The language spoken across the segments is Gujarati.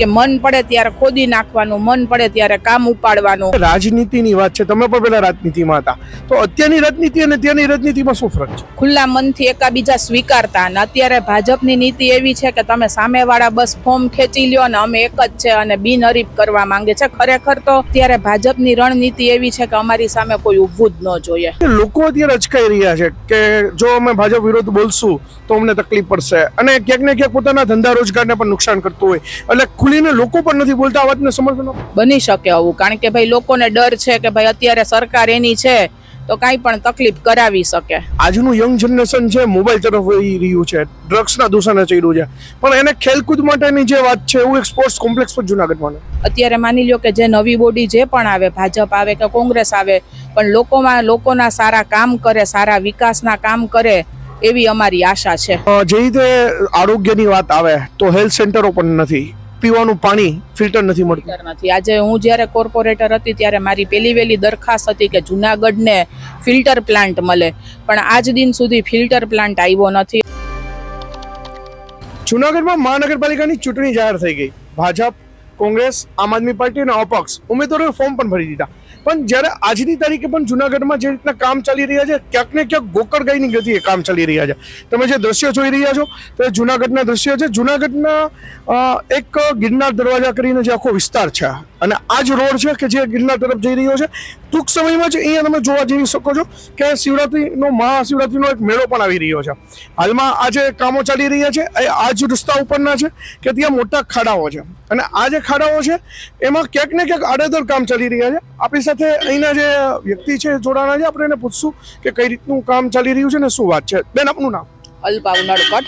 કે મન પડે ત્યારે ખોદી નાખવાનું મન પડે ત્યારે કામ ઉપાડવાનું. રાજનીતિની વાત છે. તમે પણ પેલા રાજનીતિમાં હતા. તો અત્યારની રાજનીતિ અને ત્યાંની રાજનીતિમાં શું ફરક છે? ખુલ્લા મનથી એકાબીજા સ્વીકારતા અને અત્યારે ભાજપની નીતિ એવી છે કે તમે સામેવાળા બસ ફોર્મ ખેંચી લ્યો અને અમે એક જ છે અને બિનહરીફ કરવા માંગે છે. ખરેખર તો ત્યારે ભાજપની રણનીતિ એવી છે કે અમારી સામે કોઈ ઊભું જ ન જોઈએ. લોકો અત્યારે અચકાઈ રહ્યા છે કે જો અમે ભાજપ વિરોધ બોલશું તો અમને તકલીફ પડશે. અને ક્યાંક ને ક્યાંક પોતાના ધંધા રોજગારને પણ નુકસાન કરતું હોય. એટલે ખુલીને લોકો પણ નથી બોલતા આ વાતને સમર્થન બની શકે આવું કારણ કે ભાઈ લોકોને ડર છે કે ભાઈ અત્યારે સરકાર એની છે તો કાંઈ પણ તકલીફ કરાવી શકે. આજનું યંગ જનરેશન છે મોબાઈલ તરફ વહી રહ્યું છે ડ્રગ્સના દૂષણે ચડ્યું છે. પણ એને ખેલકૂદ માટેની જે વાત છે એવું એક સ્પોર્ટ્સ કોમ્પ્લેક્સ પર જુનાગઢમાં અત્યારે માની લ્યો કે જે નવી બોડી જે પણ આવે ભાજપ આવે કે કોંગ્રેસ આવે પણ લોકોમાં લોકોના સારા કામ કરે સારા વિકાસના કામ કરે એવી અમારી આશા છે. જે રીતે આરોગ્યની વાત આવે તો હેલ્થ સેન્ટરો પણ નથી. પીવાનું પાણી ફિલ્ટર નથી મળતું. નથી આજે હું જ્યારે કોર્પોરેટર હતી ત્યારે મારી પેલી વેલી દરખાસ્ત હતી કે જુનાગઢને ફિલ્ટર પ્લાન્ટ મળે. પણ આજ દિન સુધી ફિલ્ટર પ્લાન્ટ આવ્યો નથી. જુનાગઢમાં મહાનગરપાલિકાની ચૂંટણી જાહેર થઈ ગઈ. ભાજપ કોંગ્રેસ આમ આદમી પાર્ટી અને અપક્ષ ઉમેદવારોએ ફોર્મ પણ ભરી દીધા. પણ જ્યારે આજની તારીખે પણ જુનાગઢમાં જે રીતના કામ ચાલી રહ્યા છે, ક્યાંક ને ક્યાંક ગોકળગાયની ગતિએ કામ ચાલી રહ્યા છે. તમે જે દ્રશ્યો જોઈ રહ્યા છો, તે જુનાગઢના દ્રશ્યો છે. જુનાગઢના એક ગિરનાર દરવાજા કરીને જે આખો વિસ્તાર છે, અને આ જ રોડ છે કે જે ગિરનાર તરફ જઈ રહ્યો છે ટૂંક સમયમાં જ અહીંયા તમે જોવા જઈ શકો છો કે શિવરાત્રિનો મહાશિવરાત્રિનો એક મેળો પણ આવી રહ્યો છે. હાલમાં આ જે કામો ચાલી રહ્યા છે, એ આ જ રસ્તા ઉપરના છે કે ત્યાં મોટા ખાડાઓ છે. અને આ જે ખાડાઓ છે, એમાં ક્યાંક ને ક્યાંક આડેધડ કામ ચાલી રહ્યા છે. આપણી સાથે અહીંના જે વ્યક્તિ છે, જોડાણા છે, આપણે એને પૂછશું કે કઈ રીતનું કામ ચાલી રહ્યું છે ને શું વાત છે. બેન, આપનું નામ? અલ્પાવ નડકટ.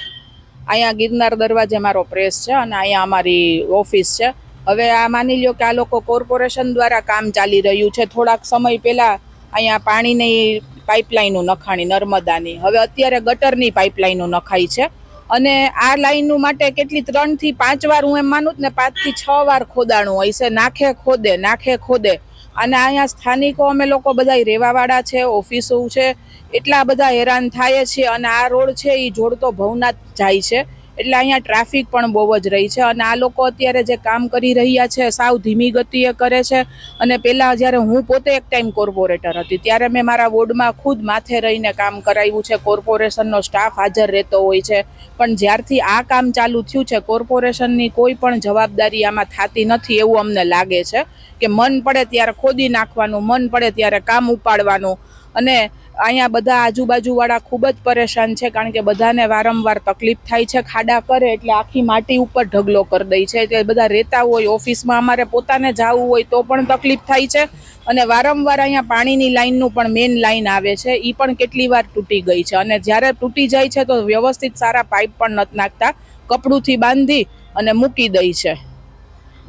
અહીંયા ગિરનાર દરવાજે મારો પ્રેસ છે અને અહીંયા અમારી ઓફિસ છે. હવે આ માની લ્યો કે આ લોકો કોર્પોરેશન દ્વારા કામ ચાલી રહ્યું છે. થોડાક સમય પહેલાં અહીંયા પાણીની પાઇપલાઇનો નખાણી, નર્મદાની. હવે અત્યારે ગટરની પાઇપલાઇનો નખાઈ છે. અને આ લાઈનનું માટે કેટલી ત્રણથી પાંચ વાર હું એમ માનું જ ને પાંચથી છ વાર ખોદાણું હોય છે. નાખે ખોદે નાખે ખોદે. અને અહીંયા સ્થાનિકો અમે લોકો બધા રહેવાવાળા છે, ઓફિસો છે. એટલા બધા હેરાન થાય છે અને આ રોડ છે એ જોડતો ભવનાથ જાય છે. એટલે અહીંયા ટ્રાફિક પણ બહુ જ રહી છે. અને આ લોકો અત્યારે જે કામ કરી રહ્યા છે, સાવ ધીમી ગતિએ કરે છે. અને પહેલાં જ્યારે હું પોતે એક ટાઈમ કોર્પોરેટર હતી, ત્યારે મેં મારા વોર્ડમાં ખુદ માથે રહીને કામ કરાવ્યું છે. કોર્પોરેશનનો સ્ટાફ હાજર રહેતો હોય છે. પણ જ્યારથી આ કામ ચાલુ થયું છે કોર્પોરેશનની કોઈ પણ જવાબદારી આમાં થતી નથી એવું અમને લાગે છે. કે મન પડે ત્યારે ખોદી નાખવાનું, મન પડે ત્યારે કામ ઉપાડવાનું. અને અહીંયા બધા આજુબાજુવાળા ખૂબ જ પરેશાન છે, કારણ કે બધાને વારંવાર તકલીફ થાય છે, ખાડા કરે એટલે આખી માટી ઉપર ઢગલો કરી દે છે. એટલે બધા રહેતા હોય, ઓફિસમાં અમારે પોતાને જવું હોય તો પણ તકલીફ થાય છે. અને વારંવાર અહીંયા પાણીની લાઈનનું પણ મેઇન લાઇન આવે છે. એ પણ કેટલી વાર તૂટી ગઈ છે. અને જ્યારે તૂટી જાય છે તો વ્યવસ્થિત સારા પાઇપ પણ નથી નાખતા. કપડુંથી બાંધી અને મૂકી દઈ છે.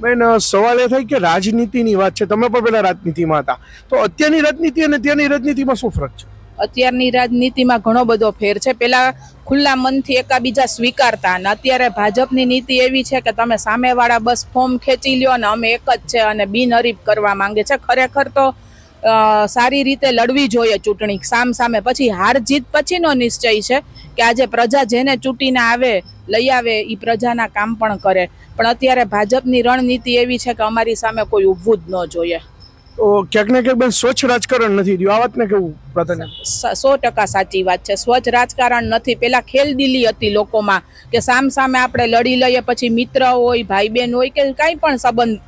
બેન સવાલ એ થાય કે રાજનીતિની વાત છે. તમે પણ પેલા રાજનીતિમાં હતા. તો અત્યારની રાજનીતિ અને ત્યાંની રાજનીતિમાં શું ફરક છે? અત્યારની રાજનીતિમાં ઘણો બધો ફેર છે. પેલા ખુલ્લા મનથી એકાબીજા સ્વીકારતા અને અત્યારે ભાજપની નીતિ એવી છે કે તમે સામેવાળા બસ ફોર્મ ખેંચી લ્યો અને અમે એક જ છે અને બિનહરીફ કરવા માંગે છે. ખરેખર તો સારી રીતે લડવી જોઈએ ચૂંટણી. સામ સામે. પછી હાર જીત પછીનો નિશ્ચય છે કે આજે પ્રજા જેને ચૂંટીને આવે લઈ આવે એ પ્રજાના કામ પણ કરે. પણ અત્યારે ભાજપની રણનીતિ એવી છે કે અમારી સામે કોઈ ઊભું જ ન જોઈએ. તો ક્યાંક ને ક્યાંક બેન સ્વચ્છ રાજકારણ નથી રહ્યું. આ વાતને કેવું પ્રાધાન્ય? સો ટકા સાચી વાત છે. સ્વચ્છ રાજકારણ નથી. પેલા ખેલદિલી હતી લોકોમાં કે સામ સામે આપણે લડી લઈએ પછી મિત્ર હોય ભાઈ બહેન હોય કે કાંઈ પણ સંબંધ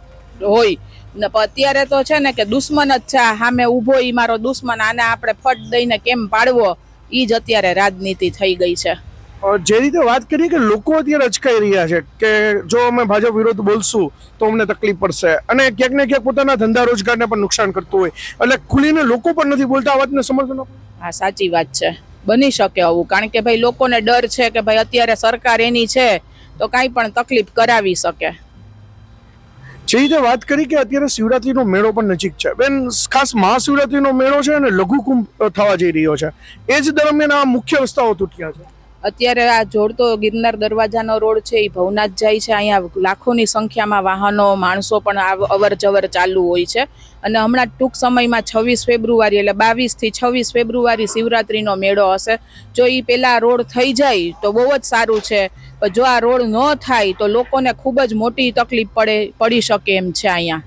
હોય. ને અત્યારે તો છે ને કે દુશ્મન જ છે. સામે ઊભો એ મારો દુશ્મન. આને આપણે ફટ દઈને કેમ પાડવો? એ જ અત્યારે રાજનીતિ થઈ ગઈ છે. જે રીતે વાત કરીએ કે લોકો અત્યારે અચકાઈ રહ્યા છે કે જો અમે ભાજપ વિરોધ બોલશું તો અમને તકલીફ પડશે અને ક્યાંક ને ક્યાંક પોતાના ધંધા રોજગારને પણ નુકસાન કરતું હોય. એટલે ખુલીને લોકો પણ નથી બોલતા આ વાતને સમર્થન હા સાચી વાત છે. બની શકે આવું. કારણ કે ભાઈ લોકોને ડર છે કે ભાઈ અત્યારે સરકાર એની છે તો કાંઈ પણ તકલીફ કરાવી શકે. જે રીતે વાત કરી કે અત્યારે શિવરાત્રીનો મેળો પણ નજીક છે. બેન ખાસ મહાશિવરાત્રીનો મેળો છે અને લઘુકુંભ થવા જઈ રહ્યો છે. એ જ દરમિયાન આ મુખ્ય રસ્તાઓ તૂટ્યા છે. અત્યારે આ જોડતો ગિરનાર દરવાજાનો રોડ છે એ ભવનાથ જાય છે. અહીંયા લાખોની સંખ્યામાં વાહનો, માણસો પણ અવર જવર ચાલુ હોય છે. અને હમણાં ટૂંક સમયમાં છવ્વીસ ફેબ્રુઆરી એટલે બાવીસથી છવ્વીસ ફેબ્રુઆરી શિવરાત્રીનો મેળો હશે. જો એ પહેલાં રોડ થઈ જાય તો બહુ જ સારું છે. જો આ રોડ ન થાય તો લોકોને ખૂબ જ મોટી તકલીફ પડે, પડી શકે એમ છે અહીંયા.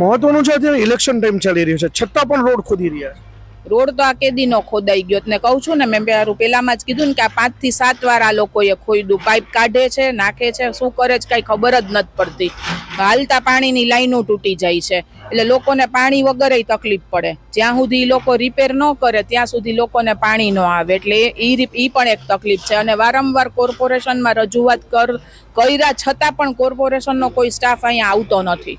મહત્વનું છે અત્યારે ઇલેક્શન ટાઈમ ચાલી રહ્યો છે. છતાં પણ રોડ ખોદી રહ્યા છે. રોડ તો આ કેદીનો ખોદાઈ ગયો ને કહું છું ને, મેં પેલું પેલામાં જ કીધું ને કે આ પાંચથી સાત વાર આ લોકોએ ખોઈદું પાઇપ કાઢે છે, નાખે છે, શું કરે છે, કઈ ખબર જ નથી પડતી. હાલતા પાણીની લાઈનો તૂટી જાય છે. એટલે લોકોને પાણી વગર તકલીફ પડે. જ્યાં સુધી લોકો રિપેર ન કરે, ત્યાં સુધી લોકોને પાણી ન આવે. એટલે એ એ પણ એક તકલીફ છે. અને વારંવાર કોર્પોરેશનમાં રજૂઆત કર, કર્યા છતાં પણ કોર્પોરેશનનો કોઈ સ્ટાફ અહીંયા આવતો નથી.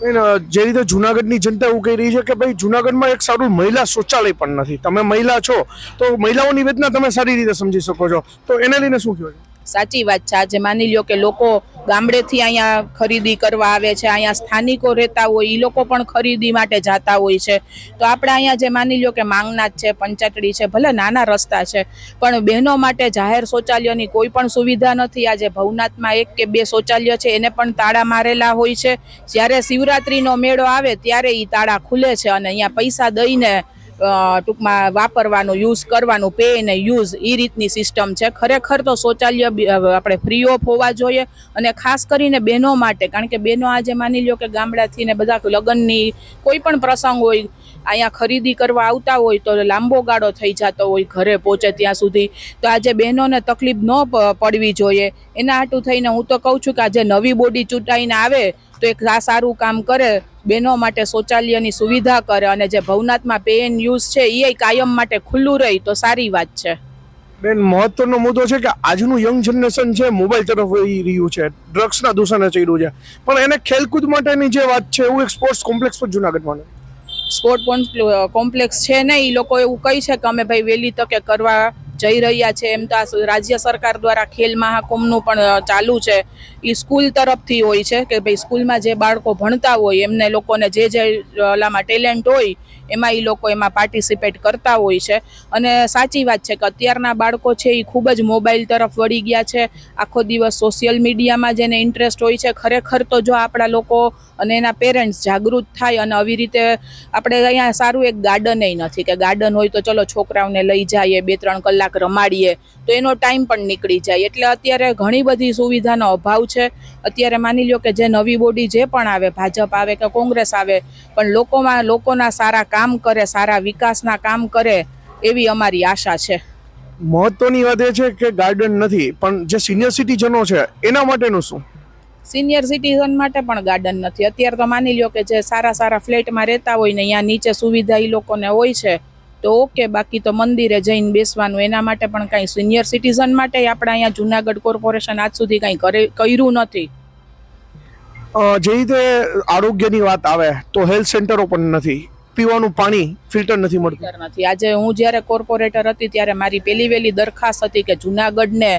જે રીતે જુનાગઢની જનતા એવું કહી રહી છે કે ભાઈ, જુનાગઢમાં એક સારું મહિલા શૌચાલય પણ નથી. તમે મહિલા છો, તો મહિલાઓની વેદના તમે સારી રીતે સમજી શકો છો. તો એને લઈને શું કહો છો સાચી વાત છે. આજે માની લ્યો કે લોકો ગામડેથી અહીંયા ખરીદી કરવા આવે છે, અહીંયા સ્થાનિકો રહેતા હોય એ લોકો પણ ખરીદી માટે જતા હોય છે. તો આપણે અહીંયા જે માની લ્યો કે માંગનાથ છે પંચાટડી છે, ભલે નાના રસ્તા છે, પણ બહેનો માટે જાહેર શૌચાલયની કોઈ પણ સુવિધા નથી. આજે ભવનાથમાં એક કે બે શૌચાલય છે, એને પણ તાળા મારેલા હોય છે. જ્યારે શિવરાત્રિનો મેળો આવે, ત્યારે એ તાળા ખુલે છે અને અહીંયા પૈસા દઈને ટૂંકમાં વાપરવાનું યુઝ કરવાનું પે ને યુઝ એ રીતની સિસ્ટમ છે. ખરેખર તો શૌચાલય આપણે ફ્રી ઓફ હોવા જોઈએ અને ખાસ કરીને બહેનો માટે, કારણ કે બહેનો આજે માની લ્યો કે ગામડાથી ને બધા લગ્નની કોઈ પણ પ્રસંગ હોય, અહીંયા ખરીદી કરવા આવતા હોય તો લાંબો ગાળો થઈ જતો હોય ઘરે પહોંચે ત્યાં સુધી, તો આજે બહેનોને તકલીફ ન પડવી જોઈએ. એના હાટું થઈને હું તો કહું છું કે આજે નવી બોડી ચૂંટાઈને આવે તો એક આ સારું કામ કરે બહેનો માટે શૌચાલયની સુવિધા કરે અને જે ભવનાથમાં પે એન્ડ યુઝ છે એ કાયમ માટે ખુલ્લું રહી તો સારી વાત છે બેન મહત્વનો મુદ્દો છે કે આજનું યંગ જનરેશન છે મોબાઈલ તરફ વહી રહ્યું છે ડ્રગ્સના દૂષણે ચડ્યું છે પણ એને ખેલકૂદ માટેની જે વાત છે એવું એક સ્પોર્ટ્સ કોમ્પ્લેક્સ પણ જુનાગઢમાં. સ્પોર્ટ કોમ્પ્લેક્સ છે ને એ લોકો એવું કહી છે કે અમે ભાઈ વહેલી તકે કરવા જઈ રહ્યા છે. એમ તો આ રાજ્ય સરકાર દ્વારા ખેલ મહાકુંભનું પણ ચાલુ છે. એ સ્કૂલ તરફથી હોય છે કે ભાઈ સ્કૂલમાં જે બાળકો ભણતા હોય, એમને લોકોને જે જે ઓલામાં ટેલેન્ટ હોય, એમાં એ લોકો એમાં પાર્ટિસિપેટ કરતા હોય છે. અને સાચી વાત છે કે અત્યારના બાળકો છે એ ખૂબ જ મોબાઈલ તરફ વળી ગયા છે. આખો દિવસ સોશિયલ મીડિયામાં જેને ઇન્ટરેસ્ટ હોય છે, ખરેખર તો જો આપણા લોકો અને એના પેરેન્ટ્સ જાગૃત થાય અને આવી રીતે આપણે અહીંયા સારું એક ગાર્ડન નથી કે ગાર્ડન હોય તો ચલો છોકરાઓને લઈ જઈએ, બે ત્રણ કલાક રમાડીએ તો એનો ટાઈમ પણ નીકળી જાય. એટલે અત્યારે ઘણી બધી સુવિધાનો અભાવ છે. અત્યારે માની લ્યો કે જે નવી બોડી જે પણ આવે ભાજપ આવે કે કોંગ્રેસ આવે પણ લોકોમાં લોકોના સારા કામ કરે સારા વિકાસના કામ કરે એવી અમારી આશા છે. મહત્વની વાત એ છે કે ગાર્ડન નથી પણ જે સિનિયર સિટીઝનો છે એના માટેનું શું? સિનિયર સિટીઝન માટે પણ ગાર્ડન નથી. અત્યારે તો માની લો કે જે સારા સારા ફ્લેટમાં રહેતા હોય ને અહીંયા નીચે સુવિધા એ લોકોને હોય છે તો ઓકે, બાકી તો મંદિરે જઈને બેસવાનું, એના માટે પણ કાંઈ સિનિયર સિટીઝન માટે આપણે અહીંયા જુનાગઢ કોર્પોરેશન આજ સુધી કાંઈ કરે, કર્યું નથી. જે રીતે આરોગ્યની વાત આવે, તો હેલ્થ સેન્ટરો પણ નથી. પીવાનું પાણી ફિલ્ટર નથી મળતું. નથી. આજે હું જ્યારે કોર્પોરેટર હતી ત્યારે મારી પહેલી વહેલી દરખાસ્ત હતી કે જુનાગઢને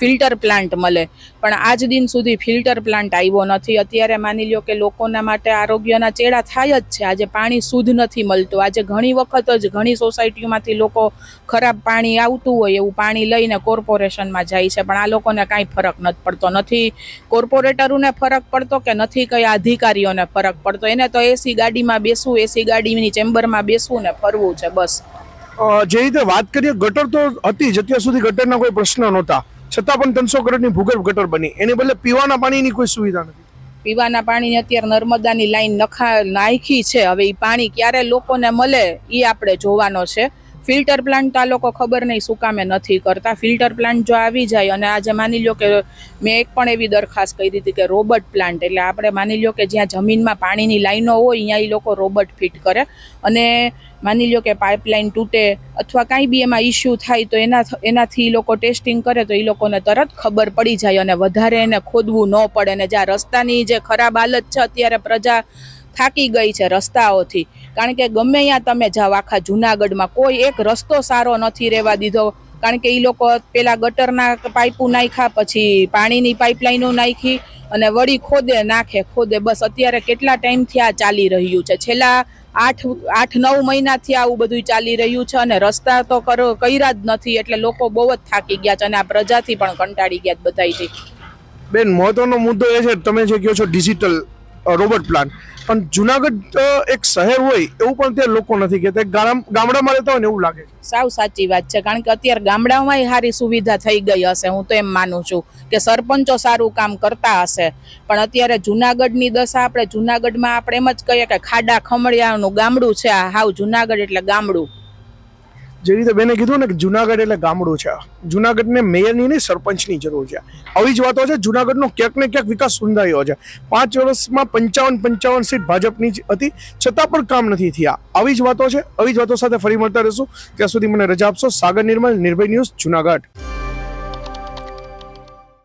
ફિલ્ટર પ્લાન્ટ મળે. પણ આજ દિન સુધી ફિલ્ટર પ્લાન્ટ આવ્યો નથી. અત્યારે માની લ્યો કે લોકોના માટે આરોગ્યના ચેડા થાય જ છે. આજે પાણી શુદ્ધ નથી મળતું. આજે ઘણી વખત જ ઘણી સોસાયટીઓમાંથી લોકો ખરાબ પાણી આવતું હોય એવું પાણી લઈને કોર્પોરેશનમાં જાય છે. પણ આ લોકોને કાંઈ ફરક નથી પડતો. નથી કોર્પોરેટરોને ફરક પડતો કે નથી કયા અધિકારીઓને ફરક પડતો? એને તો એસી ગાડીમાં બેસવું, એસી ગાડીની ચેમ્બરમાં બેસવું ને ફરવું છે બસ. જે રીતે વાત કરીએ ગટર તો હતી જ અત્યાર સુધી ગટરના કોઈ પ્રશ્ન નહોતા. છતાં પણ ત્રણસો કરોડની ભૂગર્ભ ગટર બની. એની બદલે પીવાના પાણીની કોઈ સુવિધા નથી. પીવાના પાણીની અત્યારે નર્મદાની લાઈન નખા નાખી છે. હવે એ પાણી ક્યારે લોકોને મળે એ આપણે જોવાનો છે. ફિલ્ટર પ્લાન્ટ આ લોકો ખબર નહીં, શું કામે નથી કરતા. ફિલ્ટર પ્લાન્ટ જો આવી જાય, અને આજે માની લ્યો કે મેં એક પણ એવી દરખાસ્ત કરી હતી કે રોબોટ પ્લાન્ટ, એટલે આપણે માની લ્યો કે જ્યાં જમીનમાં પાણીની લાઈનો હોય અહીંયા એ લોકો રોબોટ ફિટ કરે. અને માની લ્યો કે પાઇપલાઇન તૂટે, અથવા કાંઈ બી એમાં ઇસ્યુ થાય, તો એના એનાથી એ લોકો ટેસ્ટિંગ કરે, તો એ લોકોને તરત ખબર પડી જાય, અને વધારે એને ખોદવું ન પડે. અને જ્યાં રસ્તાની જે ખરાબ હાલત છે, અત્યારે પ્રજા થાકી ગઈ છે રસ્તાઓથી. કારણ કે ગમે ત્યાં તમે જાઓ, આખા જુનાગઢમાં કોઈ એક રસ્તો સારો નથી રહેવા દીધો. કારણ કે એ લોકો પેલા ગટરના પાઇપો નાખ્યા, પછી પાણીની પાઇપલાઇનો નાખી અને વળી ખોદે નાખે, ખોદે. બસ અત્યારે કેટલા ટાઈમથી આ ચાલી રહ્યું છે? છેલ્લા આઠ આઠ, નવ મહિનાથી આવું બધું ચાલી રહ્યું છે અને રસ્તા તો કરો, કર્યા જ નથી, એટલે લોકો બહુ જ થાકી ગયા છે અને આ પ્રજાથી પણ કંટાળી ગયા બધાથી બેન, મહત્વનો મુદ્દો એ છે, તમે જે કહો છો ડિજિટલ રોબોટ પ્લાન્ટ પણ જુનાગઢ એક શહેર હોય એવું પણ ત્યાં લોકો નથી કહેતા. ગામ, ગામડામાં રહેતા હોય ને એવું લાગે સાવ સાચી વાત છે. કારણ કે અત્યારે ગામડામાં સારી સુવિધા થઈ ગઈ હશે, હું તો એમ માનું છું કે સરપંચો સારું કામ કરતા હશે. પણ અત્યારે જુનાગઢની દશા આપણે જુનાગઢમાં આપણે એમ જ કહીએ કે ખાડા ખમડિયાનું ગામડું છે હાવ જુનાગઢ એટલે ગામડું. જે રીતે બેને કીધું ને કે જુનાગઢ એટલે ગામડું છે. જુનાગઢને મેયરની નહીં, સરપંચની જરૂર છે. આવી જ વાતો છે, જુનાગઢનો ક્યાંક ને ક્યાંક વિકાસ સુંધાયો છે. પાંચ વર્ષમાં પંચાવન પંચાવન સીટ ભાજપની જ હતી, છતાં પણ કામ નથી થયા. આવી જ વાતો છે, આવી જ વાતો સાથે ફરી મળતા રહીશું. ત્યાં સુધી મને રજા આપશો. સાગર નિર્મલ, નિર્ભય ન્યૂઝ, જુનાગઢ.